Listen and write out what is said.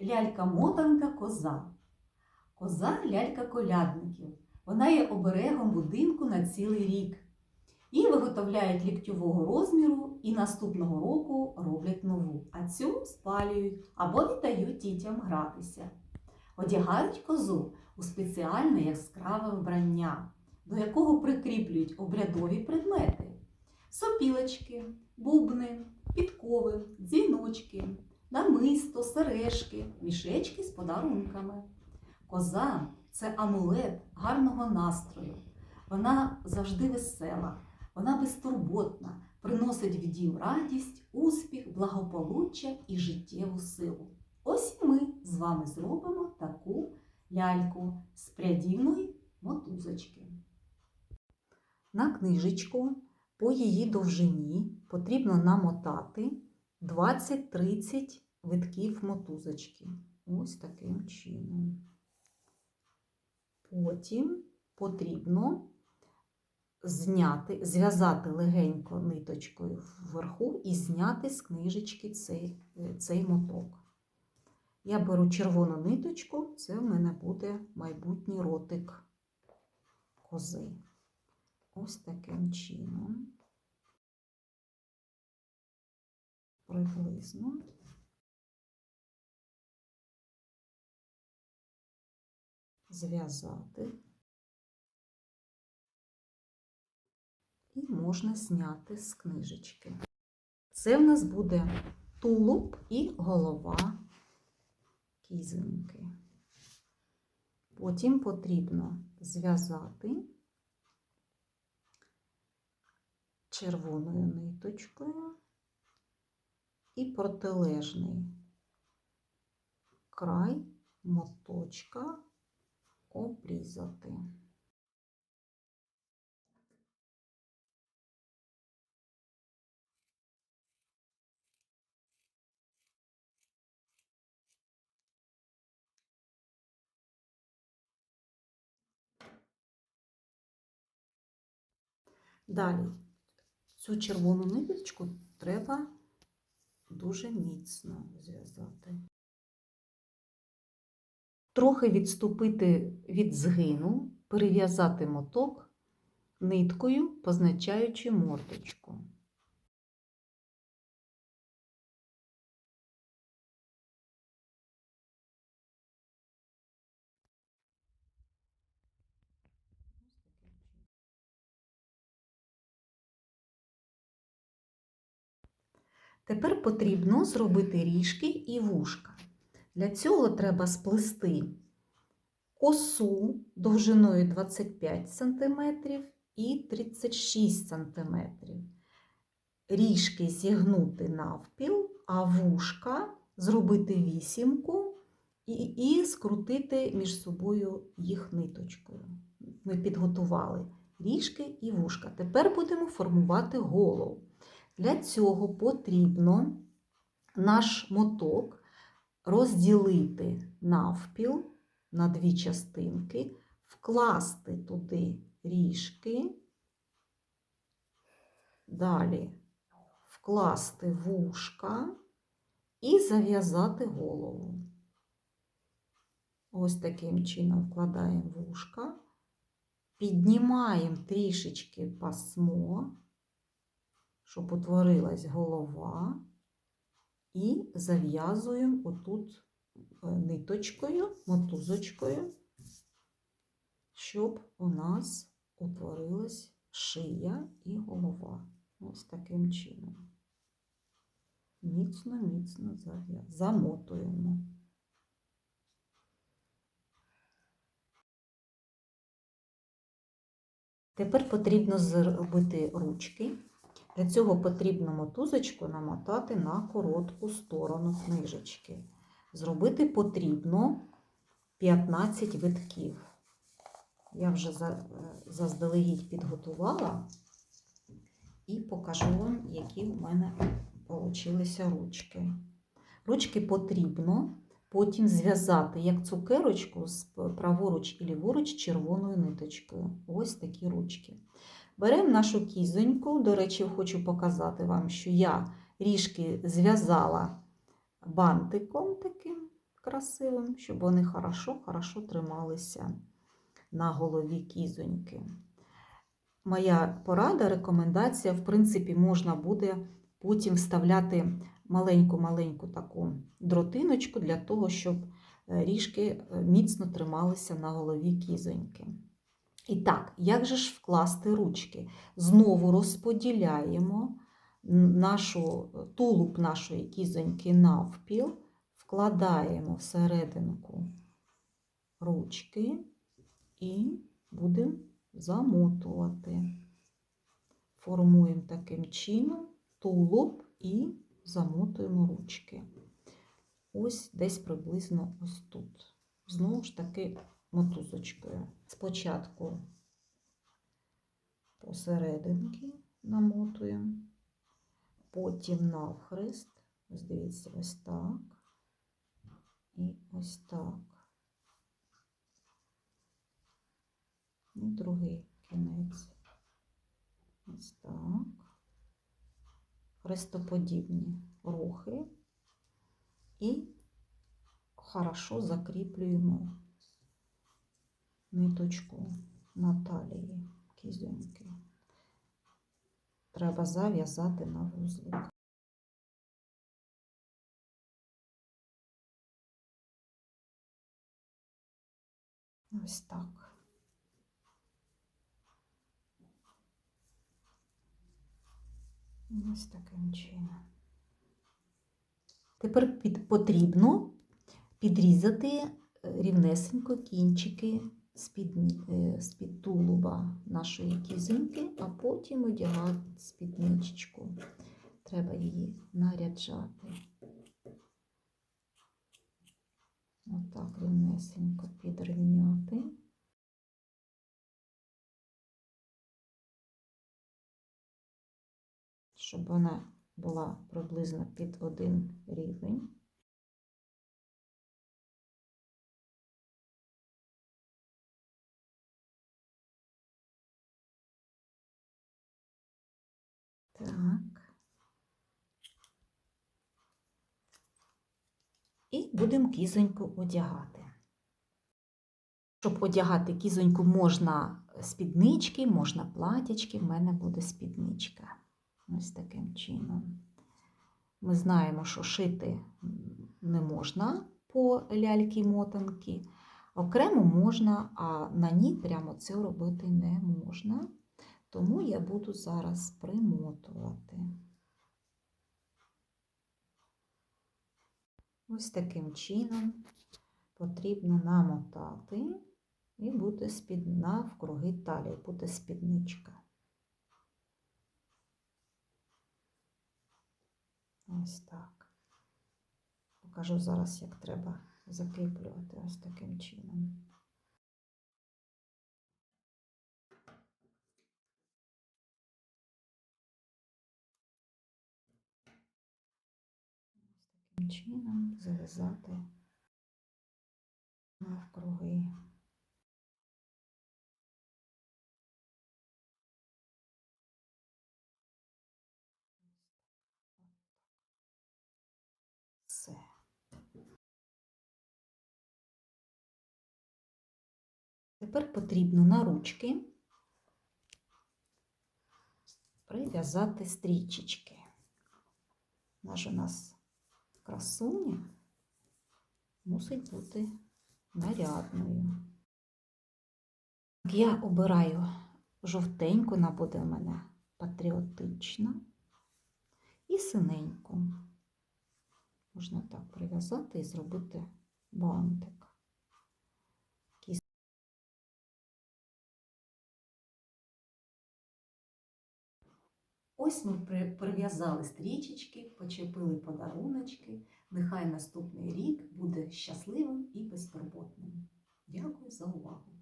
лялька-мотанка коза. Коза лялька колядників. Вона є оберегом будинку на цілий рік. Її виготовляють ліктьового розміру і наступного року роблять нову, а цю спалюють або віддають дітям гратися. Одягають козу у спеціальне яскраве вбрання, до якого прикріплюють обрядові предмети: сопілочки, бубни, підкови, дзвіночки, намисто, сережки, мішечки з подарунками. Коза це амулет гарного настрою. Вона завжди весела, вона безтурботна, приносить в дім радість, успіх, благополуччя і життєву силу. Ось і ми з вами зробимо таку ляльку з прядівної мотузочки. На книжечку по її довжині потрібно намотати 20-30 витків мотузочки. Ось таким чином. Потім потрібно зняти, зв'язати легенько ниточкою вверху і зняти з книжечки цей, цей моток. Я беру червону ниточку, це в мене буде майбутній ротик кози. Ось таким чином. Приблизно. Зв'язати. І можна зняти з книжечки. Це в нас буде тулуб і голова кізоньки. Потім потрібно зв'язати червоною ниточкою і протилежний край моточка обрізати. Далі цю червону ниточку треба дуже міцно зв'язати. Трохи відступити від згину, перев'язати моток ниткою, позначаючи мордочку. Тепер потрібно зробити ріжки і вушка. Для цього треба сплести косу довжиною 25 см і 36 см. Ріжки зігнути навпіл, а вушка зробити вісімку і, і скрутити між собою їх ниточкою. Ми підготували ріжки і вушка. Тепер будемо формувати голову. Для цього потрібно наш моток розділити навпіл на дві частинки, вкласти туди ріжки, далі вкласти вушка і зав'язати голову. Ось таким чином вкладаємо вушка, піднімаємо трішечки пасмо щоб утворилась голова, і зав'язуємо отут е, ниточкою, мотузочкою, щоб у нас утворилась шия і голова. Ось таким чином. Міцно, міцно замотуємо. Тепер потрібно зробити ручки. Для цього потрібно мотузочку намотати на коротку сторону книжечки. Зробити потрібно 15 витків. Я вже заздалегідь підготувала і покажу вам, які в мене получилися ручки. Ручки потрібно потім зв'язати як цукерочку з праворуч і ліворуч червоною ниточкою. Ось такі ручки. Беремо нашу кізоньку, до речі, хочу показати вам, що я ріжки зв'язала бантиком таким красивим, щоб вони хорошо-хорошо трималися на голові кізоньки. Моя порада, рекомендація, в принципі, можна буде потім вставляти маленьку-маленьку таку дротиночку для того, щоб е, ріжки е, міцно трималися на голові кізоньки. І так, як же ж вкласти ручки? Знову розподіляємо нашу, тулуб нашої кізоньки навпіл, вкладаємо всерединку ручки і будемо замотувати. Формуємо таким чином тулуб і замотуємо ручки. Ось десь приблизно ось тут. Знову ж таки, мотузочкою. Спочатку посерединки намотуємо, потім навхрест. Ось дивіться, ось так. І ось так. І другий кінець. Ось так. Хрестоподібні рухи і хорошо закріплюємо ниточку на талії кізоньки. Треба зав'язати на вузлик. Ось так. Ось таким чином. Тепер потрібно підрізати е, рівнесенько кінчики з-під, е, з-під тулуба нашої кізинки, а потім одягати спідничку. Треба її наряджати. Отак рівнесенько підрівняти. Щоб вона була приблизно під один рівень. Так. І будемо кізоньку одягати. Щоб одягати кізоньку, можна спіднички, можна платячки, в мене буде спідничка. Ось таким чином. Ми знаємо, що шити не можна по ляльки мотанки. Окремо можна, а на ній прямо це робити не можна. Тому я буду зараз примотувати. Ось таким чином потрібно намотати і буде спід... навкруги талії, буде спідничка. Ось так. Покажу зараз, як треба закріплювати ось таким чином. Ось таким чином зав'язати навкруги. Все. Тепер потрібно на ручки прив'язати стрічечки. Наша у нас красуня мусить бути нарядною. Я обираю жовтеньку, вона буде в мене патріотична і синеньку. Можна так прив'язати і зробити бантик. Ось ми прив'язали стрічечки, почепили подаруночки. Нехай наступний рік буде щасливим і безтурботним. Дякую за увагу!